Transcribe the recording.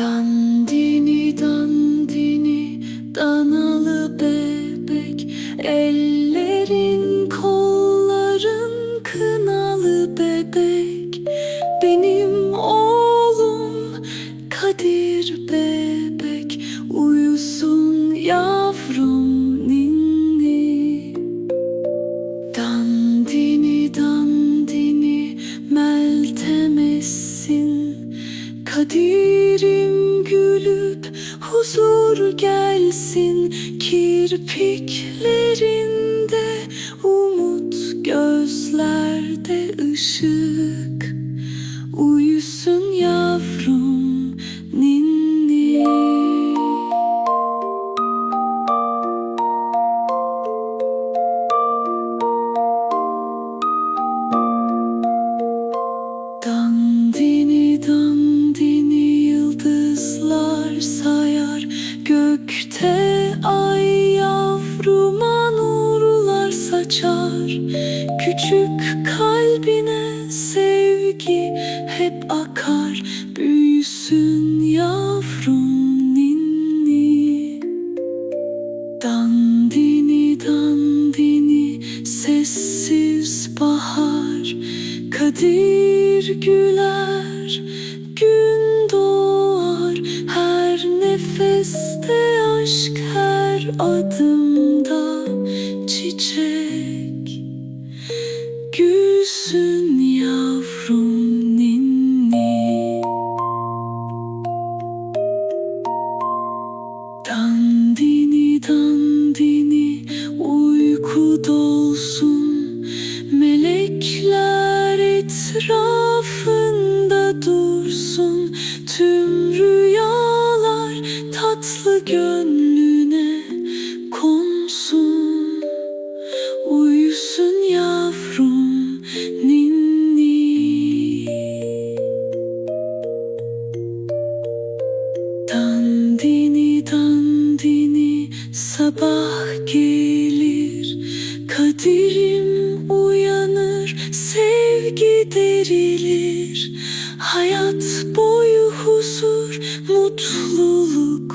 Dandini dandini danalı bebek. Ellerin kolların kınalı bebek. Benim oğlum Kadir bebek gülüp huzur gelsin Kirpiklerinde umut gözlerde ışık yavruma nurlar saçar. Küçük kalbine sevgi hep akar. Büyüsün yavrum ninni. Dandini dandini sessiz bahar. Kadir güler gün doğar. Her nefeste aşk her adımda Gülsün yavrum Dandini dandini uyku dolsun. Melekler etrafında dursun. Tüm rüyalar tatlı gönlüne Dandini dandini sabah gelir. Kaderim uyanır sevgi derilir. Hayat boyu huzur mutluluk